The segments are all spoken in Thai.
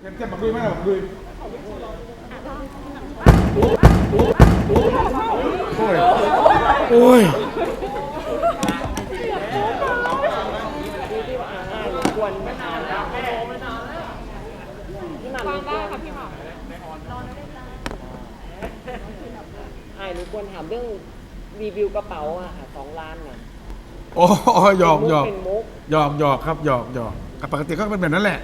เก็บบักดุยไหมบักดุยโอ้ยโอ้ยควรไม่นานแล้วพี่หม่ำฟังได้ค่ะพี่หม่ไอ้หนูควรถามเรื่องรีวิวกระเป๋าอะค่ะสองล้านน่ะโอ้ยหยอกหยอกเป็นมุก หยอกหยอกครับหยอกหยอกกับปกติก็เป็นแบบนั้นแหละ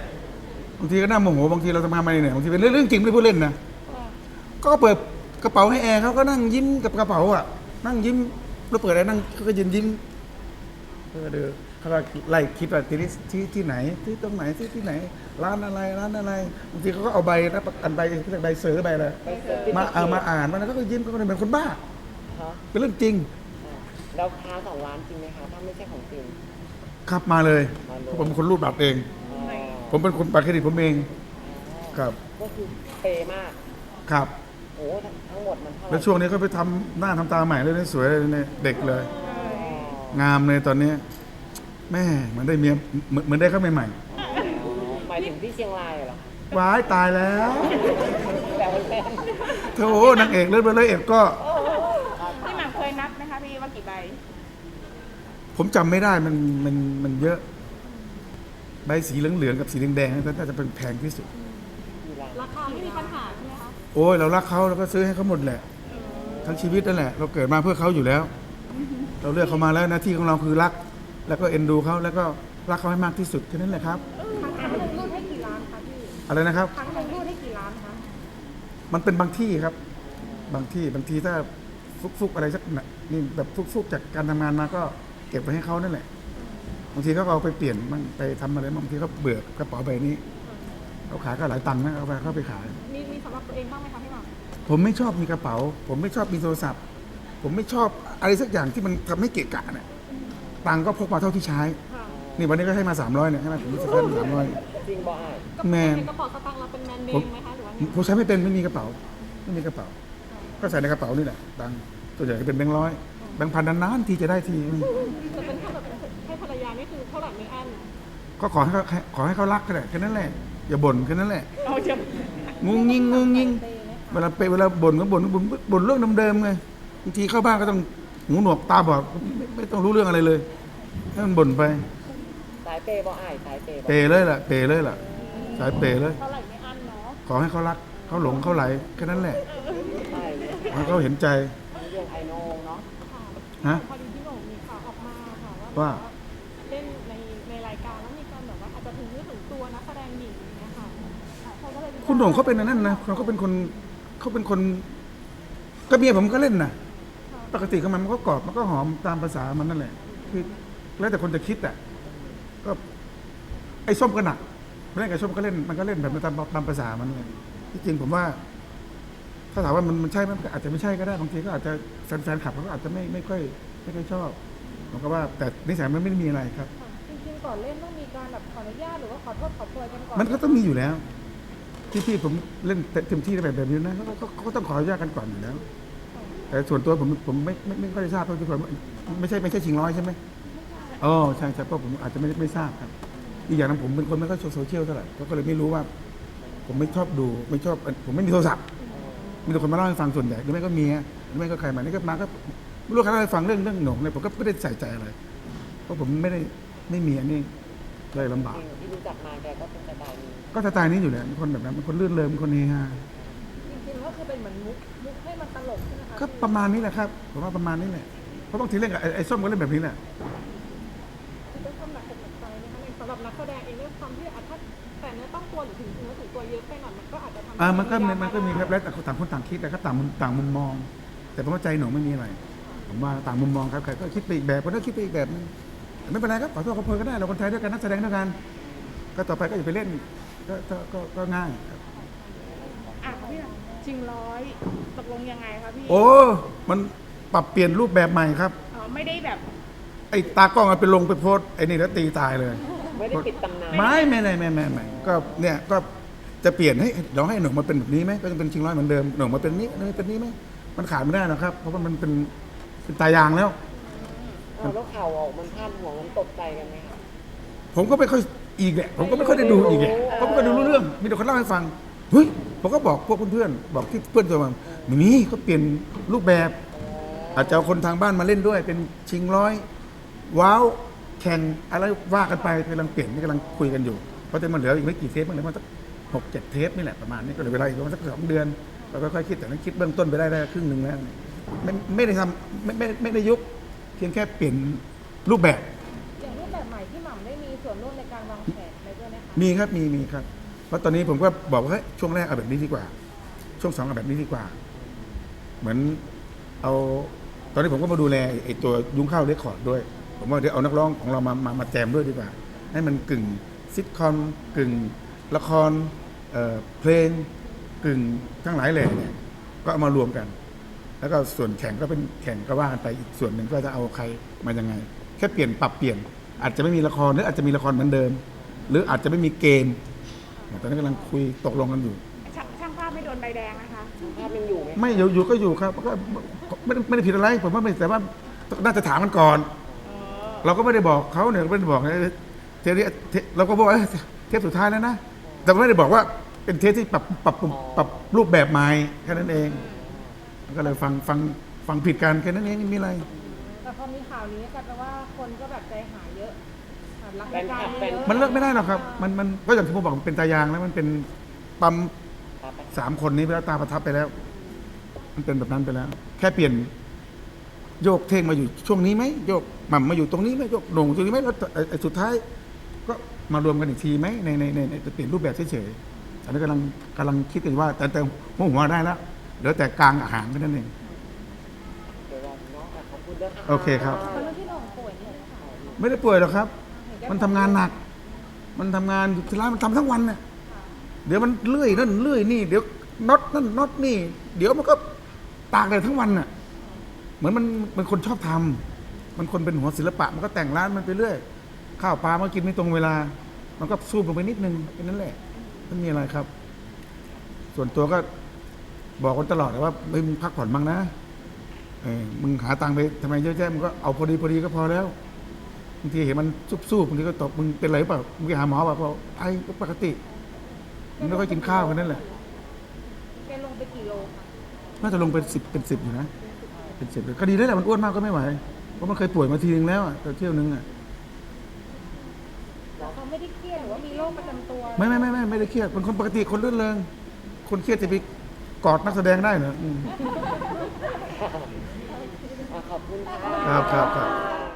บางทีก็น่าโมโหบางทีเราทำงานมาเนี่ยบางทีเป็นเรื่องเรื่องจริงไม่ได้พูดเล่นนะก็เปิดกระเป๋าให้แอร์เขาก็นั่งยิ้มกับกระเป๋าอะ นั่งยิ้มแล้วเปิดอะไรนั่งเขาก็ยืนยิ้มเขาก็เดินเขาก็ไล่คิดว่าที่นี่ที่ที่ไหน ที่ตรงไหนที่ที่ไหน ร้านอะไรร้านอะไรบางทีเขาก็เอาใบนะประกันใบเขาเรียกใบเสือใบอะไรไปเสิร์ฟมาเอามาอ่านมันแล้วก็ยิ้มเขาก็เลยเป็นคนบ้าฮะเป็นเรื่องจริงแล้วค้าสองล้านจริงไหมคะถ้าไม่ใช่ของจริงครับมาเลยมาเลยเพราะผมเป็นคนรูดบัตรเองอ๋อ ผมเป็นคนบัตรเครดิตผมเองครับก็คือเปย์มากครับโอ้ทั้งทั้งหมดมันเท่าไหแล้วร่ช่วงนี้ก็ไปทำหน้าทำตาใหม่เลยนะสวยเลยเนี่ยเด็กเลย งามเลยตอนนี้ แม่เหมือนได้เมียเหมือนเหมือนได้เข้าใหม่หมายถึงที่เชียงรายเหรอๆว้ายตายแล้วแต่มันเป็นโธ่นางเอกเลือดเบอร์เลยเอ็ดก็ พี่หม่ำเคยนับไหมคะพี่ว่ากี่ใบผมจำไม่ได้มันมันมันเยอะ ใบสีเหลืองๆกับสีแดงๆนั่นน่าจะเป็นแพงที่สุดกี่ล้านราคาไม่มีปัญหาใช่ไหมคะโอ้ยเรารักเขาเราก็ซื้อให้เขาหมดแหละ ทั้งชีวิตนั่นแหละ เราเกิดมาเพื่อเขาอยู่แล้ว เราเลือกเขามาแล้วหน้าที่ของเราคือรัก แล้วก็เอ็นดูเขาแล้วก็รักเขาให้มากที่สุดแค่นั้นแหละครับ ครั้งหนึ่งรูดให้กี่ล้านคะพี่อะไรนะครับ ครั้งหนึ่งรูดให้กี่ล้านคะมันเป็นบางที่ครับ บางที่บางทีถ้าฟุกๆอะไรสักหน่อยนี่แบบฟุกๆจากการทำงานมาก็เก็บไว้ให้เขานั่นแหละ บางทีเขาก็เอาไปเปลี่ยนบ้างไปทำอะไรบ้างบางทีเขาเบื่อกระเป๋าใบนี้เขาขายก็หลายตังค์นะเอาไปเขาไปขาย มีมีสำหรับตัวเองบ้างไหมคะพี่หม่ำผมไม่ชอบมีกระเป๋า ผมไม่ชอบมีโทรศัพท์ ผมไม่ชอบอะไรสักอย่างที่มันทำให้เกะกะเนี่ยตังค์ก็พกมาเท่าที่ใช้ ค่ะนี่วันนี้ก็ให้มา300เนี่ยให้มาผมรู้สึกว่าสามร้อย จริงบ่ไอ้ก็แมนในกระเป๋าสตางค์เราเป็นแมนเนมไหมคะหรือว่าไงผมใช้ไม่เป็นไม่มีกระเป๋า ไม่มีกระเป๋า ก็ใส่ในกระเป๋านี่แหละตังค์ตัวใหญ่ก็เป็นแบงค์ร้อยแบงค์พันนานๆทีจะได้ที จะเป็นถ้าแบบ เท่าไหร่ไม่อั้นก็ขอให้เขาขอให้เขารักก็ได้แค่นั้นแหละอย่าบ่นแค่นั้นแหละเอาจะงุงยิงงุงยิงเวลาไปเวลาบ่นก็บ่นบ่นบ่นเรื่องเดิมๆไงบางทีเข้าบ้านก็ต้องหูหนวกตาบอดไม่ไม่ต้องรู้เรื่องอะไรเลยให้มันบ่นไป สายเปย์บ่ไอ้สายเปย์บ่เปย์เลยล่ะเปย์เลยล่ะ สายเปย์เลยเท่าไหร่ไม่อั้นเนาะขอให้เขารักเขาหลงเขาไหลแค่นั้นแหละใช่ขอให้เขาเห็นใจ เรื่องไอโนงเนาะค่ะฮะ พอดีพี่โหน่งมีข่าวออกมาค่ะว่าว่าเถึงเนื้อถึงตัวนักแสดงหญิงอย่างเงี้ยค่ะเขาก็เลยมีการคุณโหน่งเขาเป็นอันนั่นนะเขาเป็นคนเขาเป็นคนก็เมียผมก็เล่นนะปกติก็มันมันก็กอดมันก็หอมตามภาษามันนั่นแหละ คือแล้วแต่คนจะคิดอะก็ ไอ้ส้มก็หนักเล่นกับส้มก็เล่นมันก็เล่นแบบตามตามภาษามันเลยที่จริงผมว่า ถ้าถามว่ามันมันใช่ไหมมันก็อาจจะไม่ใช่ก็ได้บางทีก็อาจจะแฟนแฟนคลับเขาก็อาจจะไม่ไม่ค่อยไม่ค่อยชอบผมก็ว่าแต่นิสัยมันไม่ได้มีอะไรครับ จริงๆก่อนเล่นต้องมีการแบบขออนุ ญาตหรือว่าขอโทษขอโพยกันก่อนมันก็ต้องมีอยู่แล้ว ที่พี่ผมเล่นเต็มที่แบบแบบนี้นะเขาก็เขาก็ต้องขออนุญาตกันก่อนอยู่แล้ว แต่ส่วนตัวผมผมไม่ไม่ไม่ค่อยได้ทราบเพราะทุกคนไม่ใช่ไม่ใช่ชิงร้อยใช่ไหมอ๋อใช่ใช่เพราะผมอาจจะไม่ไม่ทราบครับ อีกอย่างนึงผมเป็นคนไม่ค่อยโซเชียลเท่าไหร่ก็เลยไม่รู้ว่า ผมไม่ชอบดูไม่ชอบผมไม่มีโทรศัพท์มีแต่คนมาเล่าให้ฟังส่วนใหญ่หรือไม่ก็เมียหรือไม่ก็ใครมานี่ก็มาก็ไม่รู้ใครเล่าให้ฟังเรื่องเรื่องหนงเนี่ยผมก็ไม่ได้ใส่ใจอะไรเพราะผมไม่ได้ไม่มีอันนี้ เลยลำบากจริงที่รู้จักมาแกก็เป็นสไตล์นี้ก็สไตล์นี้อยู่แล้วเป็นคนแบบนั้นเป็นคนลื่นเริงเป็นคนเฮฮาจริงๆก็คือเป็นเหมือนมุกมุกให้มันตลกใช่ไหมคะก็ประมาณนี้แหละครับผมว่าประมาณนี้แหละเพราะบางทีเล่นกับไอ้ไอ้ส้มก็เล่นแบบนี้แหละเป็นความหนักอกหนักใจนะคะในสำหรับนักแสดงเองด้วยความที่อาจถ้าแต่เนื้อต้องตัวหรือถึงเนื้อถึงตัวเยอะไปหน่อยมันก็อาจจะทำให้อ่ามันก็มียามันก็มีครับแล้วแต่ต่างคนต่างคิดนะครับต่างมุมต่างมุมมอง แต่ผมว่าใจหนูไม่มีอะไร ผมว่าต่างมุมมองครับใครก็คิดไปอีกแบบคนก็คิดไปอีกแบบนึงแต่ ไม่เป็นไรครับขอโทษขอโพยก็ได้เราคนไทยด้วยกันนักแสดงด้วยกัน ก็ต่อไปก็อย่าไปเล่นก็ก็ก็ก็ง่ายครับ อะพี่จริงร้อยตกลงยังไงคะพี่โอ้ มันปรับเปลี่ยนรูปแบบใหม่ครับ อ๋อไม่ได้แบบไอ้ตากล้องเอาไปลงไปโพสต์ไอ้นี่แล้วตีตายเลย ไม่ได้ปิดตำนานไม่ไม่ไม่ไม่ไม่ไม่ก็เนี่ยก็จะเปลี่ยนให้เราให้หนุ่มมาเป็นแบบนี้ไหมก็จะเป็นชิงร้อยเหมือนเดิมหนุ่มมาเป็นนี้ไม่เป็นนี้ไหมมันขาดไม่ได้หรอกครับ เพราะว่ามันเป็นเป็นตายางแล้ว เอาแล้วข่าวออกมันพลาดหัวมันตกใจกันไหมคะ ผมก็ไม่ค่อยอีกแหละผมก็ไม่ค่อยได้ดูอีกแหละผมก็ดูรู้เรื่อง มีแต่คนเล่าให้ฟังเฮ้ยผมก็บอกพวกเพื่อนๆบอกที่เพื่อนตัวมาไม่มีเขาเปลี่ยนรูปแบบ อาจจะเอาคนทางบ้านมาเล่นด้วย เป็นชิงร้อย ว้าวแข่งอะไรว่ากันไปกำลังเปลี่ยนนี่กำลังคุยกันอยู่ เพราะแต่มันเหลืออีกไม่กี่เทปมันเหลือมันสักหกเจ็ดเทปนี่แหละประมาณนี้ก็เหลือเวลาอีกประมาณสักสองเดือนเราก็ค่อยๆคิดแต่นั้นคิดเบื้องต้นไปได้ได้ครึ่งหนึ่งแล้วไม่ไม่ได้ทำไม่ไม่ไม่ได้ยุค เพียงแค่เปลี่ยนรูปแบบ อย่างรูปแบบใหม่ที่หม่ำได้มีส่วนร่วมในการวางแผนอะไรด้วยไหมคะมีครับมีมีครับ เพราะตอนนี้ผมก็บอกว่าเฮ้ยช่วงแรกเอาแบบนี้ดีกว่า ช่วงสองเอาแบบนี้ดีกว่า เหมือนเอา ตอนนี้ผมก็มาดูแลไอ้ไอ้ตัวยุ้งข้าวเรคคอร์ดด้วย ผมว่าเดี๋ยวเอานักร้องของเรามามามาแจมด้วยดีกว่า ให้มันกึ่งซิทคอมกึ่งละครเอ่อเพลงกึ่งทั้งหลายแหล่เนี่ยก็เอามารวมกัน แล้วก็ส่วนแข่งก็เป็นแข่งก็ว่ากันไปอีกส่วนหนึ่งก็จะเอาใครมายังไง แค่เปลี่ยนปรับเปลี่ยน อาจจะไม่มีละครหรืออาจจะมีละครเหมือนเดิม หรืออาจจะไม่มีเกมตอนนี้กำลังคุยตกลงกันอยู่ ช่างช่างภาพไม่โดนใบแดงนะคะภาพยังอยู่ไหมไม่อยู่อยู่ก็อยู่ครับก็ไม่ได้ไม่ได้ผิดอะไรผมว่าไม่แต่ว่าน่าจะถามมันก่อน เราก็ไม่ได้บอกเขาเนี่ยไม่ได้บอกนะเทปนี้เทปเราก็บอกว่าเอ้ยเทปสุดท้ายแล้วนะแต่ไม่ได้บอกว่าเป็นเทปที่ปรับปรับปรุงปรับรูปแบบใหม่แค่นั้นเอง ก็เลยฟังฟังฟังผิดกันแค่นั้นเองไม่มีอะไร แต่พอมีข่าวนี้กลายเป็นว่าคนก็แบบใจหายเยอะแบบรักแฟนคลับแฟนเยอะมันเลิกไม่ได้หรอกครับ มันมันก็อย่างที่ผมบอกมันเป็นตายางแล้วมันเป็นปั๊มครับสามคนนี้ไปแล้วตาประทับไปแล้ว มันเป็นแบบนั้นไปแล้ว แค่เปลี่ยน โยกเท่งมาอยู่ช่วงนี้ไหมโยกหม่ำมาอยู่ตรงนี้ไหมโยกโหน่งตรงนี้ไหมแล้วไอ้ไอ้สุดท้าย ก็มารวมกันอีกทีไหมในในในในจะเปลี่ยนรูปแบบเฉยๆตอนนี้กำลังกำลังคิดกันอยู่ว่า แต่แต่หัวหัวได้แล้ว เหลือแต่กลางอาหารแค่นั้นเองโอเคครับ คนที่โด่งป่วยเนี่ยค่ะไม่ได้ป่วยหรอกครับ มันทำงานหนัก มันทำงานอยู่ที่ร้านมันทำทั้งวันเนี่ยเดี๋ยวมันเลื่อยนั่นเลื่อยนี่ เดี๋ยวน็อตนั่นน็อตนี่ เดี๋ยวมันก็ตากแดดทั้งวันน่ะ เหมือนมันเป็นคนชอบทำมันคนเป็นหัวศิลปะ มันก็แต่งร้านมันไปเรื่อย ข้าวปลามากินไม่ตรงเวลา มันก็สู้ลงไปนิดนึงแค่นั้นแหละไม่มีอะไรครับ ส่วนตัวก็ บอกคนตลอดว่าเฮ้ยมึงพักผ่อนบ้างนะเออมึงหาตังค์ไปทำไมเยอะแยะมึงก็เอาพอดีพอดีก็พอแล้วบางทีเห็นมันซุบๆบางทีก็ตกมึงเป็นไรหรือเปล่ามึงไปหาหมอเปล่าเปล่าไอ้ปกติมึงไม่ค่อยกินข้าวกันนั่นแหละแกลงไปกี่โลคะน่าจะลงเป็นสิบเป็นสิบอยู่นะเป็นสิบเลยก็ดีแล้วแหละมันอ้วนมากก็ไม่ไหวเพราะมันเคยป่วยมาทีนึงแล้วอะแต่เที่ยวนึงอะแต่เขาไม่ได้เครียดหรือว่ามีโรคประจำตัวไม่ไม่ไม่ไม่ไม่ได้เครียดเป็นคนปกติคนรื่นเริงคนเครียดจะไป กอดนักแสดงได้เหรออืมอะขอบคุณค่ะ ครับครับครับบ